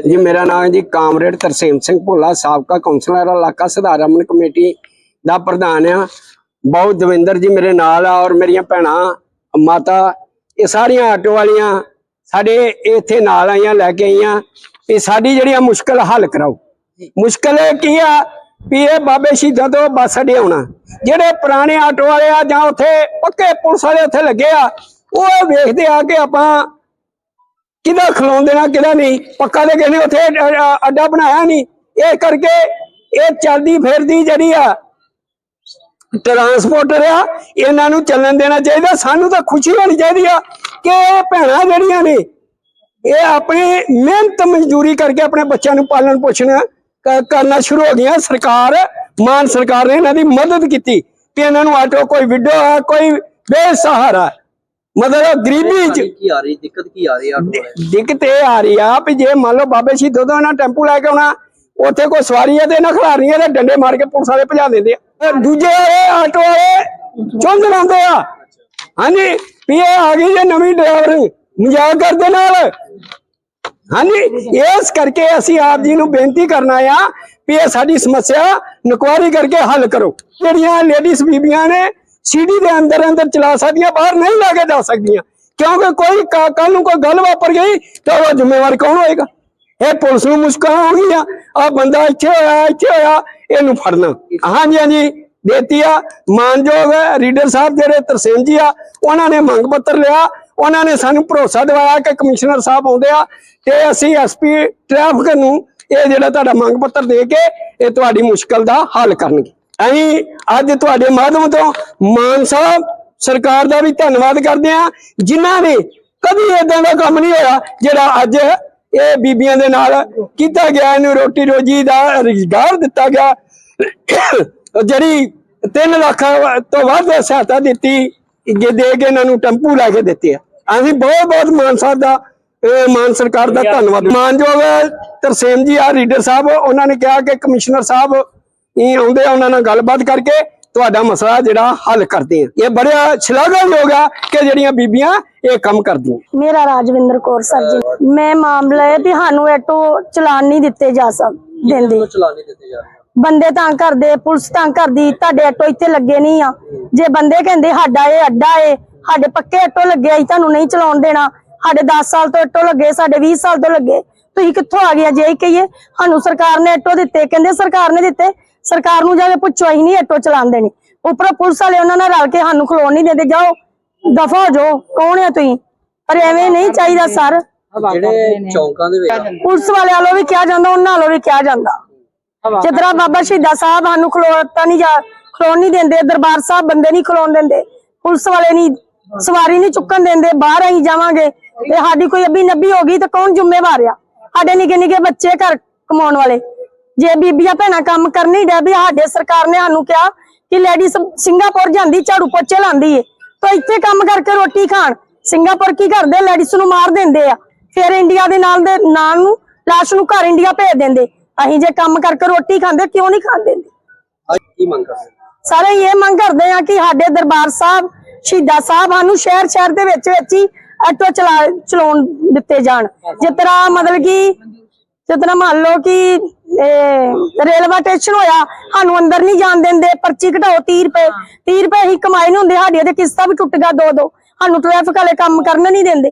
ਜੀ, ਮੇਰਾ ਨਾਮ ਹੈ ਜੀ ਕਾਮਰੇਡ ਤਰਸੇਮ ਸਿੰਘ ਭੋਲਾ, ਸਾਬਕਾ ਕੌਂਸਲਰ ਇਲਾਕਾ ਸੁਧਾਰ ਕਮੇਟੀ ਦਾ ਪ੍ਰਧਾਨ ਆ। ਬਹੁਤ ਦਵਿੰਦਰ ਜੀ ਮੇਰੇ ਨਾਲ ਆ ਔਰ ਮੇਰੀਆਂ ਭੈਣਾਂ, ਮਾਤਾ, ਇਹ ਸਾਰੀਆਂ ਆਟੋ ਵਾਲੀਆਂ ਸਾਡੇ ਇੱਥੇ ਨਾਲ ਆਈਆਂ, ਲੈ ਕੇ ਆਈਆਂ। ਵੀ ਸਾਡੀ ਜਿਹੜੀ ਆ ਮੁਸ਼ਕਲ ਹੱਲ ਕਰਾਓ। ਮੁਸ਼ਕਲ ਇਹ ਕੀ ਆ ਵੀ ਇਹ ਬਾਬੇ ਸ਼ਹੀਦਾਂ ਤੋਂ ਬੱਸ ਅੱਡੇ ਆਉਣਾ। ਜਿਹੜੇ ਪੁਰਾਣੇ ਆਟੋ ਵਾਲੇ ਆ ਜਾਂ ਉੱਥੇ ਪੱਕੇ ਪੁਲਿਸ ਵਾਲੇ ਉੱਥੇ ਲੱਗੇ ਆ, ਉਹ ਵੇਖਦੇ ਆ ਕਿ ਆਪਾਂ ਕਿਹਦਾ ਖਲੋਣ ਦੇਣਾ, ਕਿਹਦਾ ਨਹੀਂ? ਪੱਕਾ ਦੇ ਕਹਿੰਦੇ ਉੱਥੇ ਅੱਡਾ ਬਣਾਇਆ ਨਹੀਂ। ਇਹ ਕਰਕੇ ਇਹ ਚੱਲਦੀ ਫਿਰਦੀ ਜਿਹੜੀ ਆ ਟਰਾਂਸਪੋਰਟਰ ਆ, ਇਹਨਾਂ ਨੂੰ ਚੱਲਣ ਦੇਣਾ ਚਾਹੀਦਾ। ਸਾਨੂੰ ਤਾਂ ਖੁਸ਼ੀ ਹੋਣੀ ਚਾਹੀਦੀ ਆ ਕਿ ਇਹ ਭੈਣਾਂ ਜਿਹੜੀਆਂ ਨੇ, ਇਹ ਆਪਣੀ ਮਿਹਨਤ ਮਜ਼ਦੂਰੀ ਕਰਕੇ ਆਪਣੇ ਬੱਚਿਆਂ ਨੂੰ ਪਾਲਣ ਪੋਸ਼ਣ ਕਰਨਾ ਸ਼ੁਰੂ ਹੋ ਗਈਆਂ। ਸਰਕਾਰ, ਮਾਨ ਸਰਕਾਰ ਨੇ ਇਹਨਾਂ ਦੀ ਮਦਦ ਕੀਤੀ ਕਿ ਇਹਨਾਂ ਨੂੰ ਆਟੋ ਕੋਈ ਵਿਡੋ ਆ, ਕੋਈ ਬੇਸਹਾਰਾ। ਮਤਲਬ ਗਰੀਬੀ ਚ ਕੀ ਆ ਰਹੀ ਦਿੱਕਤ ਕੀ ਆ ਰਹੀ ਆ ਦਿੱਕਤ ਇਹ ਆ ਰਹੀ ਆ ਵੀ ਜੇ ਮੰਨ ਲਓ ਬਾਬੇ ਸ਼ਹੀਦ ਤੋਂ ਨਾ ਟੈਂਪੂ ਲੈ ਕੇ ਆਉਣਾ ਉੱਥੇ ਕੋਈ ਸਵਾਰੀ ਹੈ ਤੇ ਨਾ ਖਿਲਾਰਨੀ ਹੈ ਤੇ ਡੰਡੇ ਮਾਰ ਕੇ ਪੁਲਿਸ ਵਾਲੇ ਭਜਾ ਦਿੰਦੇ ਆ। ਦੂਜੇ ਵਾਲੇ ਆਟੋ ਵਾਲੇ ਚੁੰਝ ਲਾਉਂਦੇ ਆ। ਹਾਂਜੀ ਵੀ ਇਹ ਆ ਗਈ ਜੇ ਨਵੀਂ ਡਰਾਈਵਰ ਮਜ਼ਾਕ ਕਰਦੇ ਨਾਲ। ਹਾਂਜੀ ਇਸ ਕਰਕੇ ਅਸੀਂ ਆਪ ਜੀ ਨੂੰ ਬੇਨਤੀ ਕਰਨਾ ਆ ਵੀ ਇਹ ਸਾਡੀ ਸਮੱਸਿਆ ਨਕਵਾਰੀ ਕਰਕੇ ਹੱਲ ਕਰੋ। ਜਿਹੜੀਆਂ ਲੇਡੀਜ਼ ਬੀਬੀਆਂ ਨੇ ਸੀਡੀ ਦੇ ਅੰਦਰ ਅੰਦਰ ਚਲਾ ਸਕਦੀਆਂ, ਬਾਹਰ ਨਹੀਂ ਲਾ ਕੇ ਜਾ ਸਕਦੀਆਂ। ਕਿਉਂਕਿ ਕੋਈ ਕੱਲ ਨੂੰ ਕੋਈ ਗੱਲ ਵਾਪਰ ਗਈ, ਤਾਂ ਉਹ ਜ਼ਿੰਮੇਵਾਰ ਕੌਣ ਹੋਏਗਾ? ਇਹ ਪੁਲਿਸ ਨੂੰ ਮੁਸ਼ਕਲ ਹੋ ਗਈ ਆ ਆ ਬੰਦਾ ਇੱਥੇ ਹੋਇਆ ਇੱਥੇ ਹੋਇਆ, ਇਹਨੂੰ ਫੜਨਾ ਹਾਂਜੀ ਹਾਂਜੀ ਦੇਤੀ ਆ, ਮਾਨਯੋਗ ਰੀਡਰ ਸਾਹਿਬ ਜਿਹੜੇ ਤਰਸੇਮ ਜੀ ਆ, ਉਹਨਾਂ ਨੇ ਮੰਗ ਪੱਤਰ ਲਿਆ। ਉਹਨਾਂ ਨੇ ਸਾਨੂੰ ਭਰੋਸਾ ਦਿਵਾਇਆ ਕਿ ਕਮਿਸ਼ਨਰ ਸਾਹਿਬ ਆਉਂਦੇ ਆ, ਤੇ ਅਸੀਂ ਐਸਪੀ ਟ੍ਰੈਫਿਕ ਨੂੰ ਇਹ ਜਿਹੜਾ ਤੁਹਾਡਾ ਮੰਗ ਪੱਤਰ ਦੇ ਕੇ ਇਹ ਤੁਹਾਡੀ ਮੁਸ਼ਕਲ ਦਾ ਹੱਲ ਕਰਨਗੇ। ਅਸੀਂ ਅੱਜ ਤੁਹਾਡੇ ਮਾਧਿਅਮ ਤੋਂ ਮਾਨ ਸਾਹਿਬ ਸਰਕਾਰ ਦਾ ਵੀ ਧੰਨਵਾਦ ਕਰਦੇ ਆ ਜਿਨ੍ਹਾਂ ਨੇ ਕਦੀ ਇਦਾਂ ਦਾ ਕੰਮ ਨਹੀਂ ਹੋਇਆ ਜਿਹੜਾ ਅੱਜ ਇਹ ਬੀਬੀਆਂ ਦੇ ਨਾਲ ਕੀਤਾ ਗਿਆ। ਇਹਨੂੰ ਰੋਟੀ ਰੋਜੀ ਦਾ ਰੁਜ਼ਗਾਰ ਦਿੱਤਾ ਗਿਆ। ਜਿਹੜੀ 3 ਲੱਖ ਤੋਂ ਵੱਧ ਸਹਾਇਤਾ ਦਿੱਤੀ ਜੇ ਦੇ ਕੇ ਇਹਨਾਂ ਨੂੰ ਟੈਂਪੂ ਲੈ ਕੇ ਦਿੱਤੇ ਆ। ਅਸੀਂ ਬਹੁਤ ਬਹੁਤ ਮਾਨ ਸਾਹਿਬ ਦਾ ਮਾਨ ਸਰਕਾਰ ਦਾ ਧੰਨਵਾਦ। ਮਾਨਯੋਗ ਤਰਸੇਮ ਜੀ ਆ ਰੀਡਰ ਸਾਹਿਬ, ਉਹਨਾਂ ਨੇ ਕਿਹਾ ਕਿ ਕਮਿਸ਼ਨਰ ਸਾਹਿਬ ਇਹ ਆਉਂਦੇ ਆ ਉਹਨਾਂ ਨਾਲ ਗੱਲਬਾਤ ਕਰਕੇ ਤੁਹਾਡਾ ਮਸਲਾ ਜਿਹੜਾ ਹੱਲ ਕਰਦੇ ਆ। ਇਹ ਬੜਾ ਸ਼ਲਾਘਾਯੋਗ ਆ ਕਿ ਜਿਹੜੀਆਂ ਬੀਬੀਆਂ ਇਹ ਕੰਮ ਕਰਦੀਆਂ। ਮੇਰਾ ਰਾਜਵਿੰਦਰ ਕੌਰ ਸਰ ਜੀ ਮੈਂ ਮਾਮਲਾ ਹੈ ਵੀ ਸਾਨੂੰ ਆਟੋ ਚਲਾਨ ਨਹੀਂ ਦਿੱਤੇ ਜਾ ਸਕ ਦਿੰਦੇ। ਦਿੱਤੇ ਜਾ ਆ? ਬੰਦੇ ਤਾਂ ਕਰਦੇ ਪੁਲਿਸ ਤਾਂ ਕਰਦੀ ਤੁਹਾਡੇ ਆਟੋ ਇੱਥੇ ਲੱਗੇ ਨਹੀਂ ਆ। ਜੇ ਬੰਦੇ ਕਹਿੰਦੇ ਸਾਡਾ ਇਹ ਅੱਡਾ ਏ ਸਾਡੇ ਪੱਕੇ ਆਟੋ ਲੱਗੇ ਅਸੀਂ ਤੁਹਾਨੂੰ ਨਹੀਂ ਚਲਾਉਣ ਦੇਣਾ। ਸਾਡੇ 10 ਸਾਲ ਤੋਂ ਆਟੋ ਲੱਗੇ ਸਾਡੇ 20 ਸਾਲ ਤੋਂ ਲੱਗੇ। ਤੁਸੀਂ ਕਿੱਥੋਂ ਆ ਗਏ ਜੇ ਇਹ ਕਹੀਏ ਸਾਨੂੰ ਸਰਕਾਰ ਨੇ ਆਟੋ ਦਿੱਤੇ। ਕਹਿੰਦੇ ਸਰਕਾਰ ਨੇ ਦਿੱਤੇ। ਸਰਕਾਰ ਨੂੰ ਜਾ ਕੇ ਪੁੱਛੋ ਅਸੀਂ ਨਹੀਂ ਆਟੋ ਚਲਾਉਣ ਦੇਣੇ। ਉੱਪਰੋਂ ਪੁਲਿਸ ਵਾਲੇ ਉਹਨਾਂ ਨਾਲ ਰਲ ਕੇ ਸਾਨੂੰ ਖਲੋਣ ਨਹੀਂ ਦਿੰਦੇ। ਜਾਓ ਦਫਾ ਹੋ ਜਾਓ। ਕੌਣ ਹੈ ਤੁਸੀਂ? ਪਰ ਐਵੇਂ ਨਹੀਂ ਚਾਹੀਦਾ ਸਰ। ਜਿਹੜੇ ਚੌਂਕਾਂ ਦੇ ਵਿੱਚ ਪੁਲਿਸ ਵਾਲਿਆਂ ਵੱਲੋਂ ਵੀ ਕਿਹਾ ਜਾਂਦਾ ਉਹਨਾਂ ਵੱਲੋਂ ਵੀ ਕਿਹਾ ਜਾਂਦਾ। ਜਿੱਦਾਂ ਬਾਬਾ ਸ਼ਹੀਦਾ ਸਾਹਿਬ ਸਾਨੂੰ ਖਲੋਤਾ ਨਹੀਂ ਜਾ ਖਲੋਣ ਨਹੀਂ ਦਿੰਦੇ। ਦਰਬਾਰ ਸਾਹਿਬ ਬੰਦੇ ਨਹੀਂ ਖਲੋਣ ਦਿੰਦੇ। ਪੁਲਿਸ ਵਾਲੇ ਨਹੀਂ ਸਵਾਰੀ ਨਹੀਂ ਚੁੱਕਣ ਦਿੰਦੇ। ਬਾਹਰ ਆਈ ਜਾਵਾਂਗੇ। ਤੇ ਸਾਡੀ ਕੋਈ ਅੱਬੀ ਨੱਬੀ ਹੋ ਗਈ ਤਾਂ ਕੌਣ ਜ਼ਿੰਮੇਵਾਰ ਆ? ਸਾਡੇ ਨਿੱਕੇ ਨਿੱਕੇ ਬੱਚੇ ਘਰ ਕਮਾਉਣ ਵਾਲੇ। ਜੇ ਬੀਬੀਆਂ ਭੈਣਾਂ ਕੰਮ ਕਰਨੀ ਡੈ ਵੀ ਸਾਡੇ ਸਰਕਾਰ ਨੇ ਸਾਨੂੰ ਕਿਹਾ ਕਿ ਲੇਡੀ ਸਿੰਗਾਪੁਰ ਜਾਂਦੀ ਝਾੜੂ ਪੋਚੇ ਲਾਉਂਦੀ ਏ। ਤਾਂ ਇੱਥੇ ਕੰਮ ਕਰਕੇ ਰੋਟੀ ਖਾਣ। ਸਿੰਗਾਪੁਰ ਕੀ ਕਰਦੇ? ਲੇਡੀਜ਼ ਨੂੰ ਮਾਰ ਦਿੰਦੇ ਆ। ਫਿਰ ਇੰਡੀਆ ਦੇ ਨਾਲ ਦੇ ਨਾਲ ਨੂੰ ਲਾਸ਼ ਨੂੰ ਘਰ ਇੰਡੀਆ ਭੇਜ ਦਿੰਦੇ। ਅਸੀਂ ਜੇ ਕੰਮ ਕਰਕੇ ਰੋਟੀ ਖਾਂਦੇ ਕਿਉਂ ਨਹੀਂ ਖਾਣ ਦਿੰਦੇ? ਅੱਜ ਕੀ ਮੰਗ ਕਰਦੇ? ਹੋ? ਸਾਰੇ ਇਹ ਮੰਗ ਕਰਦੇ ਆ ਕਿ ਸਾਡੇ ਦਰਬਾਰ ਸਾਹਿਬ ਸ਼ਹੀਦਾਂ ਸਾਹਿਬ ਸਾਨੂੰ ਸ਼ਹਿਰ ਸ਼ਹਿਰ ਦੇ ਵਿੱਚ ਵਿੱਚ ਹੀ ਆਟੋ ਚਲਾ ਚਲਾਉਣ ਦਿੱਤੇ ਜਾਣ। ਜਿਸ ਤਰ੍ਹਾਂ ਮਤਲਬ ਕਿ ਜਿਸ ਤਰ੍ਹਾਂ ਮੰਨ ਲਓ ਕਿ, ਇਹ, ਰੇਲਵੇ ਸਟੇਸ਼ਨ ਹੋਇਆ, ਸਾਨੂੰ ਅੰਦਰ ਨਹੀਂ ਜਾਣ ਦਿੰਦੇ, ਪਰਚੀ ਘਟਾਓ 30 ਰੁਪਏ 30 ਰੁਪਏ ਹੀ ਕਮਾਈ ਨਹੀਂ ਹੁੰਦੇ, ਸਾਡੀ ਤੇ ਕਿਸ਼ਤਾਂ ਵੀ ਟੁੱਟ ਗਿਆ ਦੋ ਦੋ ਸਾਨੂੰ ਟ੍ਰੈਫਿਕ ਵਾਲੇ ਕੰਮ ਕਰਨ ਨਹੀਂ ਦਿੰਦੇ।